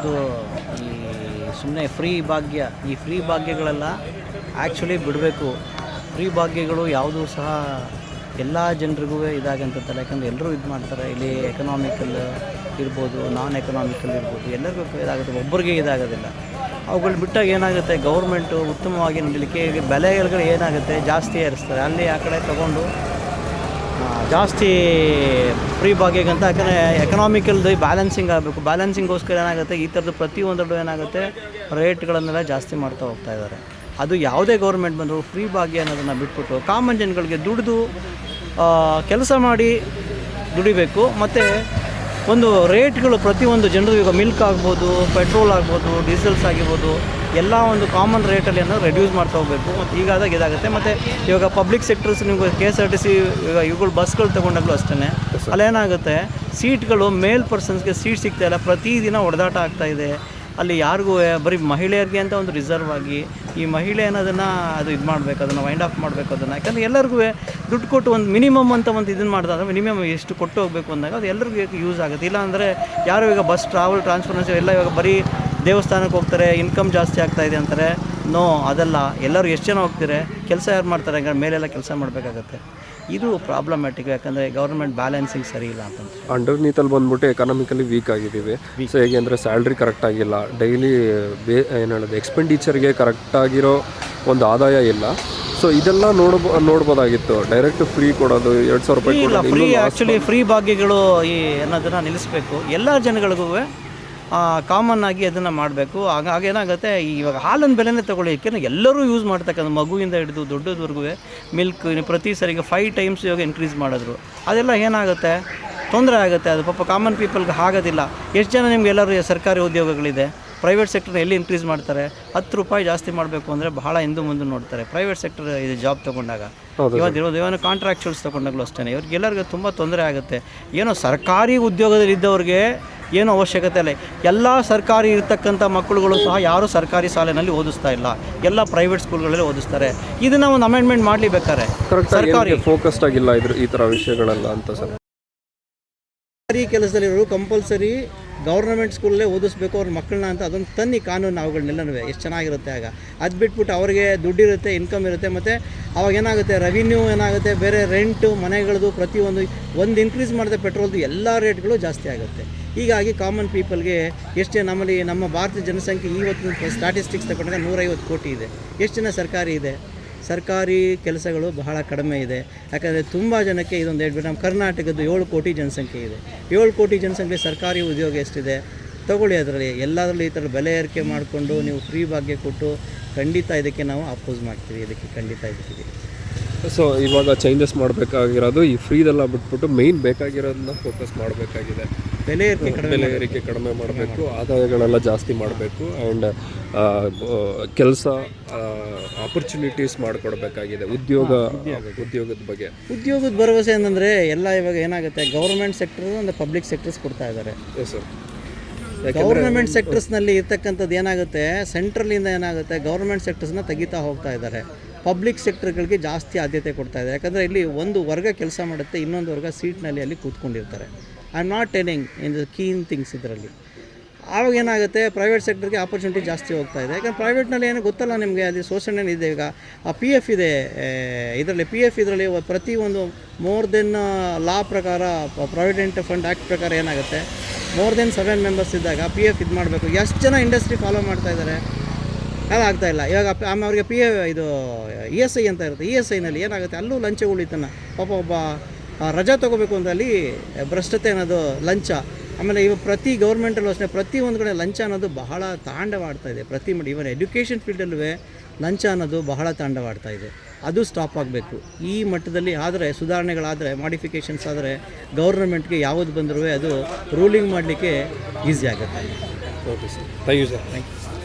ಸರ್ಕಾರದ್ದು ಈ ಸುಮ್ಮನೆ ಫ್ರೀ ಭಾಗ್ಯ, ಈ ಫ್ರೀ ಭಾಗ್ಯಗಳೆಲ್ಲ ಆ್ಯಕ್ಚುಲಿ ಬಿಡಬೇಕು. ಫ್ರೀ ಭಾಗ್ಯಗಳು ಯಾವುದೂ ಸಹ ಎಲ್ಲ ಜನರಿಗೂ ಇದಾಗಂತಲ್ಲ ಯಾಕಂದರೆ ಎಲ್ಲರೂ ಇದು ಮಾಡ್ತಾರೆ. ಇಲ್ಲಿ ಎಕನಾಮಿಕಲ್ ಇರ್ಬೋದು ನಾನ್ ಎಕನಾಮಿಕಲ್ ಇರ್ಬೋದು, ಎಲ್ಲರಿಗೂ ಇದಾಗುತ್ತೆ, ಒಬ್ಬರಿಗೆ ಇದಾಗೋದಿಲ್ಲ. ಅವುಗಳು ಬಿಟ್ಟಾಗ ಏನಾಗುತ್ತೆ ಗೌರ್ಮೆಂಟು ಉತ್ತಮವಾಗಿ ನಡೀಲಿಕ್ಕೆ ಬೆಲೆಗಳು ಏನಾಗುತ್ತೆ, ಜಾಸ್ತಿ ಏರಿಸ್ತಾರೆ. ಅಲ್ಲಿ ಆ ಕಡೆ ತೊಗೊಂಡು ಜಾಸ್ತಿ ಫ್ರೀ ಭಾಗ್ಯಕ್ಕಂತ, ಯಾಕಂದರೆ ಎಕನಾಮಿಕಲ್ದು ಬ್ಯಾಲೆನ್ಸಿಂಗ್ ಆಗಬೇಕು. ಬ್ಯಾಲೆನ್ಸಿಂಗೋಸ್ಕರ ಏನಾಗುತ್ತೆ, ಈ ಥರದ್ದು ಪ್ರತಿಯೊಂದರಲ್ಲೂ ಏನಾಗುತ್ತೆ ರೇಟ್ಗಳನ್ನೆಲ್ಲ ಜಾಸ್ತಿ ಮಾಡ್ತಾ ಹೋಗ್ತಾ ಇದ್ದಾರೆ. ಅದು ಯಾವುದೇ ಗೌರ್ಮೆಂಟ್ ಬಂದರೂ ಫ್ರೀ ಭಾಗ್ಯ ಅನ್ನೋದನ್ನು ಬಿಟ್ಬಿಟ್ಟು ಕಾಮನ್ ಜನಗಳಿಗೆ ದುಡಿದು ಕೆಲಸ ಮಾಡಿ ದುಡಿಬೇಕು. ಮತ್ತು ಒಂದು ರೇಟ್ಗಳು ಪ್ರತಿಯೊಂದು ಜನರು ಈಗ ಮಿಲ್ಕ್ ಆಗ್ಬೋದು ಪೆಟ್ರೋಲ್ ಆಗ್ಬೋದು ಡೀಸೆಲ್ಸ್ ಆಗಿರ್ಬೋದು ಎಲ್ಲ ಒಂದು ಕಾಮನ್ ರೇಟಲ್ಲಿ ಏನೋ ರೆಡ್ಯೂಸ್ ಮಾಡ್ತಾ ಹೋಗಬೇಕು. ಮತ್ತು ಈಗಾದಾಗ ಇದಾಗುತ್ತೆ. ಮತ್ತು ಇವಾಗ ಪಬ್ಲಿಕ್ ಸೆಕ್ಟರ್ಸ್ ನಿಮಗೆ K S R T C ಇವಾಗ ಇವುಗಳು ಬಸ್ಗಳು ತೊಗೊಂಡಾಗಲೂ ಅಷ್ಟೇ ಅಲ್ಲೇನಾಗುತ್ತೆ? ಸೀಟ್ಗಳು ಮೇಲ್ ಪರ್ಸನ್ಸ್ಗೆ ಸೀಟ್ ಸಿಗ್ತಾ ಇಲ್ಲ. ಪ್ರತಿದಿನ ಹೊಡೆದಾಟ ಆಗ್ತಾ ಇದೆ. ಅಲ್ಲಿ ಯಾರಿಗೂ ಬರೀ ಮಹಿಳೆಯರಿಗೆ ಅಂತ ಒಂದು ರಿಸರ್ವ್ ಆಗಿ ಈ ಮಹಿಳೆ ಅನ್ನೋದನ್ನು ಅದು ಇದು ಮಾಡಬೇಕು ಅದನ್ನು ವೈಂಡ್ ಆಫ್ ಮಾಡಬೇಕು ಅದನ್ನು. ಯಾಕಂದರೆ ಎಲ್ಲರಿಗೂ ದುಡ್ಡು ಕೊಟ್ಟು ಒಂದು ಮಿನಿಮಮ್ ಅಂತ ಒಂದು ಇದನ್ನು ಮಾಡಿದಾಗ ಮಿನಿಮಮ್ ಎಷ್ಟು ಕೊಟ್ಟು ಹೋಗಬೇಕು ಅಂದಾಗ ಅದು ಎಲ್ಲರಿಗೂ ಯೂಸ್ ಆಗುತ್ತೆ. ಇಲ್ಲ ಅಂದರೆ ಯಾರು ಈಗ ಬಸ್ ಟ್ರಾವೆಲ್ ಟ್ರಾನ್ಸ್ಫರ್ಮೆನ್ಸಿ ಎಲ್ಲ ಇವಾಗ ಬರೀ ದೇವಸ್ಥಾನಕ್ಕೆ ಹೋಗ್ತಾರೆ ಇನ್ಕಮ್ ಜಾಸ್ತಿ ಆಗ್ತಾ ಇದೆ ಅಂತಾರೆ ನೋ ಅದಲ್ಲ ಎಲ್ಲರೂ ಎಷ್ಟು ಜನ ಹೋಗ್ತಾರೆ? ಕೆಲಸ ಯಾರು ಮಾಡ್ತಾರೆ? ಹಂಗಾರೆ ಮೇಲೆಲ್ಲ ಕೆಲಸ ಮಾಡಬೇಕಾಗತ್ತೆ. ಇದು ಪ್ರಾಬ್ಲಮ್ಯಾಟಿಕ್ ಯಾಕಂದರೆ ಗೌರ್ಮೆಂಟ್ ಬ್ಯಾಲೆನ್ಸಿಂಗ್ ಸರಿ ಇಲ್ಲ ಅಂತ ಅಂಡರ್ನೀತಲ್ಲಿ ಬಂದ್ಬಿಟ್ಟು ಎಕನಾಮಿಕಲಿ ವೀಕ್ ಆಗಿದ್ದೀವಿ. ಸೊ ಹೇಗೆ ಅಂದರೆ ಸ್ಯಾಲ್ರಿ ಕರೆಕ್ಟ್ ಆಗಿಲ್ಲ. ಡೈಲಿ ಬೇ ಏನು ಹೇಳೋದು ಎಕ್ಸ್ಪೆಂಡಿಚರ್ಗೆ ಕರೆಕ್ಟಾಗಿರೋ ಒಂದು ಆದಾಯ ಇಲ್ಲ. ಸೊ ಇದೆಲ್ಲ ನೋಡ್ಬೋ ನೋಡ್ಬೋದಾಗಿತ್ತು. ಡೈರೆಕ್ಟ್ ಫ್ರೀ ಕೊಡೋದು ಎರಡು ಸಾವಿರ ರೂಪಾಯಿ ಇಲ್ಲ ಫ್ರೀ ಆ್ಯಕ್ಚುಲಿ ಫ್ರೀ ಭಾಗ್ಯಗಳು ಈ ಅನ್ನೋದನ್ನು ನಿಲ್ಲಿಸಬೇಕು. ಎಲ್ಲ ಜನಗಳಿಗೂ ಕಾಮನ್ ಆಗಿ ಅದನ್ನು ಮಾಡಬೇಕು. ಆಗ ಏನಾಗುತ್ತೆ ಇವಾಗ ಹಾಲಿನ ಬೆಲೆನೇ ತಗೊಳ್ಳಿ ಯಾಕೆಂದರೆ ಎಲ್ಲರೂ ಯೂಸ್ ಮಾಡ್ತಕ್ಕಂಥ ಮಗುವಿಂದ ಹಿಡಿದು ದೊಡ್ಡದವರೆಗೂ ಮಿಲ್ಕ್ ಪ್ರತಿ ಸರಿಗೆ ಫೈವ್ ಟೈಮ್ಸ್ ಇವಾಗ ಇನ್ಕ್ರೀಸ್ ಮಾಡಿದ್ರು. ಅದೆಲ್ಲ ಏನಾಗುತ್ತೆ ತೊಂದರೆ ಆಗುತ್ತೆ. ಅದು ಪಾಪ ಕಾಮನ್ ಪೀಪಲ್ಗೆ ಆಗೋದಿಲ್ಲ. ಎಷ್ಟು ಜನ ನಿಮ್ಗೆ ಎಲ್ಲರೂ ಸರ್ಕಾರಿ ಉದ್ಯೋಗಗಳಿದೆ? ಪ್ರೈವೇಟ್ ಸೆಕ್ಟರ್ನ ಎಲ್ಲಿ ಇನ್ಕ್ರೀಸ್ ಮಾಡ್ತಾರೆ? ಹತ್ತು ರೂಪಾಯಿ ಜಾಸ್ತಿ ಮಾಡಬೇಕು ಅಂದರೆ ಬಹಳ ಹಿಂದೆ ಮುಂದೆ ನೋಡ್ತಾರೆ. ಪ್ರೈವೇಟ್ ಸೆಕ್ಟರ್ ಇದು ಜಾಬ್ ತೊಗೊಂಡಾಗ. ಹೌದು ಇವತ್ತು ಇರೋದು ಇವನು ಕಾಂಟ್ರಾಕ್ಚುಲ್ಸ್ ತೊಗೊಂಡಾಗಲೂ ಅಷ್ಟೇ ಇವ್ರಿಗೆಲ್ಲರಿಗೂ ತುಂಬ ತೊಂದರೆ ಆಗುತ್ತೆ. ಏನೋ ಸರ್ಕಾರಿ ಉದ್ಯೋಗದಲ್ಲಿ ಇದ್ದವ್ರಿಗೆ ಏನೂ ಅವಶ್ಯಕತೆ ಇಲ್ಲ. ಎಲ್ಲ ಸರ್ಕಾರಿ ಇರತಕ್ಕಂಥ ಮಕ್ಕಳುಗಳು ಸಹ ಯಾರೂ ಸರ್ಕಾರಿ ಶಾಲೆನಲ್ಲಿ ಓದಿಸ್ತಾ ಇಲ್ಲ. ಎಲ್ಲ ಪ್ರೈವೇಟ್ ಸ್ಕೂಲ್ಗಳಲ್ಲಿ ಓದಿಸ್ತಾರೆ. ಇದನ್ನು ಒಂದು ಅಮೆಂಡ್ಮೆಂಟ್ ಮಾಡಲಿ ಬೇಕಾರೆ ಸರ್ಕಾರಿ ಫೋಕಸ್ಡ್ ಆಗಿಲ್ಲ ಇದ್ರ ಈ ಥರ ವಿಷಯಗಳೆಲ್ಲ ಅಂತ ಸರ್? ಸರ್ಕಾರಿ ಕೆಲಸದಲ್ಲಿರೋರು ಕಂಪಲ್ಸರಿ ಗೌರ್ಮೆಂಟ್ ಸ್ಕೂಲಲ್ಲೇ ಓದಿಸ್ಬೇಕು ಅವ್ರ ಮಕ್ಕಳನ್ನ ಅಂತ ಅದೊಂದು ತನ್ನಿ ಕಾನೂನು ಅವುಗಳನ್ನೆಲ್ಲನೂ ಎಷ್ಟು ಚೆನ್ನಾಗಿರುತ್ತೆ ಆಗ. ಅದು ಬಿಟ್ಬಿಟ್ಟು ಅವ್ರಿಗೆ ದುಡ್ಡಿರುತ್ತೆ ಇನ್ಕಮ್ ಇರುತ್ತೆ ಮತ್ತು ಅವಾಗ ಏನಾಗುತ್ತೆ? ರೆವಿನ್ಯೂ ಏನಾಗುತ್ತೆ? ಬೇರೆ ರೆಂಟು ಮನೆಗಳದು ಪ್ರತಿಯೊಂದು ಒಂದು ಇನ್ಕ್ರೀಸ್ ಮಾಡಿದೆ ಪೆಟ್ರೋಲ್ದು ಎಲ್ಲ ರೇಟ್ಗಳು ಜಾಸ್ತಿ ಆಗುತ್ತೆ. ಹೀಗಾಗಿ ಕಾಮನ್ ಪೀಪಲ್ಗೆ ಎಷ್ಟು ನಮ್ಮಲ್ಲಿ, ನಮ್ಮ ಭಾರತ ಜನಸಂಖ್ಯೆ ಇವತ್ತು ಸ್ಟಾಟಿಸ್ಟಿಕ್ಸ್ ತಗೊಂಡಾಗ ನೂರೈವತ್ತು ಕೋಟಿ ಇದೆ. ಎಷ್ಟು ಜನ ಸರ್ಕಾರಿ ಇದೆ? ಸರ್ಕಾರಿ ಕೆಲಸಗಳು ಬಹಳ ಕಡಿಮೆ ಇದೆ. ಯಾಕಂದರೆ ತುಂಬ ಜನಕ್ಕೆ ಇದೊಂದು ಹೇಳ್ಬಿಟ್ಟು ನಮ್ಮ ಕರ್ನಾಟಕದ್ದು ಏಳು ಕೋಟಿ ಜನಸಂಖ್ಯೆ ಇದೆ. ಏಳು ಕೋಟಿ ಜನಸಂಖ್ಯೆ ಸರ್ಕಾರಿ ಉದ್ಯೋಗ ಎಷ್ಟಿದೆ? ತಗೊಳ್ಳಿ ಅದರಲ್ಲಿ. ಎಲ್ಲದರಲ್ಲೂ ಈ ಥರ ಬೆಲೆ ಏರಿಕೆ ಮಾಡಿಕೊಂಡು ನೀವು ಫ್ರೀ ಭಾಗ್ಯ ಕೊಟ್ಟು ಖಂಡಿತ ಇದಕ್ಕೆ ನಾವು ಅಪೋಸ್ ಮಾಡ್ತೀವಿ. ಇದಕ್ಕೆ ಖಂಡಿತ ಇದಕ್ಕೆ. ಸೊ ಇವಾಗ ಚೇಂಜಸ್ ಮಾಡಬೇಕಾಗಿರೋದು ಈ ಫ್ರೀದೆಲ್ಲ ಬಿಟ್ಬಿಟ್ಟು ಮೇಯ್ನ್ ಬೇಕಾಗಿರೋದನ್ನ ಫೋಕಸ್ ಮಾಡಬೇಕಾಗಿದೆ. ಬೆಲೆ ಬೆಲೆ ಏರಿಕೆ ಕಡಿಮೆ ಮಾಡಬೇಕು ಆದಾಯಗಳೆಲ್ಲ ಜಾಸ್ತಿ ಮಾಡಬೇಕು ಆ್ಯಂಡ್ ಕೆಲಸ ಆಪರ್ಚುನಿಟೀಸ್ ಮಾಡಿಕೊಡ್ಬೇಕಾಗಿದೆ ಉದ್ಯೋಗ ಉದ್ಯೋಗದ ಬಗ್ಗೆ. ಉದ್ಯೋಗದ ಭರವಸೆ ಏನಂದರೆ ಎಲ್ಲ ಇವಾಗ ಏನಾಗುತ್ತೆ ಗೌರ್ಮೆಂಟ್ ಸೆಕ್ಟರ್ ಒಂದು ಪಬ್ಲಿಕ್ ಸೆಕ್ಟರ್ಸ್ ಕೊಡ್ತಾ ಇದ್ದಾರೆ. ಸರ್ ಗೌರ್ನಮೆಂಟ್ ಸೆಕ್ಟರ್ಸ್ನಲ್ಲಿ ಇರ್ತಕ್ಕಂಥದ್ದು ಏನಾಗುತ್ತೆ ಸೆಂಟ್ರಲಿಂದ ಏನಾಗುತ್ತೆ ಗೌರ್ಮೆಂಟ್ ಸೆಕ್ಟರ್ಸ್ನ ತೆಗಿತಾ ಹೋಗ್ತಾ ಇದ್ದಾರೆ. ಪಬ್ಲಿಕ್ ಸೆಕ್ಟರ್ಗಳಿಗೆ ಜಾಸ್ತಿ ಆದ್ಯತೆ ಕೊಡ್ತಾ ಇದೆ. ಯಾಕಂದರೆ ಇಲ್ಲಿ ಒಂದು ವರ್ಗ ಕೆಲಸ ಮಾಡುತ್ತೆ, ಇನ್ನೊಂದು ವರ್ಗ ಸೀಟ್ನಲ್ಲಿ ಅಲ್ಲಿ ಕೂತ್ಕೊಂಡಿರ್ತಾರೆ. I am not telling in the keen things ಇದರಲ್ಲಿ. ಆವಾಗ ಏನಾಗುತ್ತೆ ಪ್ರೈವೇಟ್ ಸೆಕ್ಟರ್ಗೆ ಆಪರ್ಚುನಿಟಿ ಜಾಸ್ತಿ ಹೋಗ್ತಾ ಇದೆ. ಯಾಕಂದ್ರೆ ಪ್ರೈವೇಟ್ನಲ್ಲಿ ಏನು ಗೊತ್ತಲ್ಲ ನಿಮಗೆ, ಅಲ್ಲಿ ಶೋಷಣೆ ಇದೆ ಈಗ. ಆ ಪಿ ಎಫ್ ಇದೆ ಇದರಲ್ಲಿ ಪಿ ಎಫ್ ಇದರಲ್ಲಿ ಪ್ರತಿಯೊಂದು ಮೋರ್ ದೆನ್ ಲಾ ಪ್ರಕಾರ ಪ್ರಾವಿಡೆಂಟ್ ಫಂಡ್ ಆ್ಯಕ್ಟ್ ಪ್ರಕಾರ ಏನಾಗುತ್ತೆ ಮೋರ್ ದೆನ್ ಸೆವೆನ್ ಮೆಂಬರ್ಸ್ ಇದ್ದಾಗ ಪಿ ಎಫ್ ಇದು ಮಾಡಬೇಕು ಎಷ್ಟು ಜನ ಇಂಡಸ್ಟ್ರಿ ಫಾಲೋ ಮಾಡ್ತಾ ಇದ್ದಾರೆ? ಅದು ಆಗ್ತಾ ಇಲ್ಲ. ಇವಾಗ ಆಮೇಲೆ ಅವರಿಗೆ ಪಿ ಎ ಇದು ಇ ಎಸ್ ಐ ಅಂತ ಇರುತ್ತೆ. ಇ ಎಸ್ ಐನಲ್ಲಿ ಏನಾಗುತ್ತೆ? ಅಲ್ಲೂ ಲಂಚ ಉಳಿತಾನ. ಪಾಪ ಒಬ್ಬ ರಜಾ ತೊಗೋಬೇಕು ಅಂದಲ್ಲಿ ಅಲ್ಲಿ ಭ್ರಷ್ಟತೆ ಅನ್ನೋದು ಲಂಚ. ಆಮೇಲೆ ಇವಾಗ ಪ್ರತಿ ಗೌರ್ಮೆಂಟಲ್ಲೂ ಅಷ್ಟೇ ಪ್ರತಿ ಒಂದು ಕಡೆ ಲಂಚ ಅನ್ನೋದು ಬಹಳ ತಾಂಡವಾಡ್ತಾ ಇದೆ. ಪ್ರತಿ ಮಡಿ ಇವನ್ ಎಜುಕೇಷನ್ ಫೀಲ್ಡಲ್ಲೂ ಲಂಚ ಅನ್ನೋದು ಬಹಳ ತಾಂಡವಾಡ್ತಾ ಇದೆ. ಅದು ಸ್ಟಾಪ್ ಆಗಬೇಕು. ಈ ಮಟ್ಟದಲ್ಲಿ ಆದರೆ ಸುಧಾರಣೆಗಳಾದರೆ ಮಾಡಿಫಿಕೇಷನ್ಸ್ ಆದರೆ ಗೌರ್ಮೆಂಟ್ಗೆ ಯಾವುದು ಬಂದರೂ ಅದು ರೂಲಿಂಗ್ ಮಾಡಲಿಕ್ಕೆ ಈಸಿ ಆಗುತ್ತೆ. Okay sir thank you sir thank you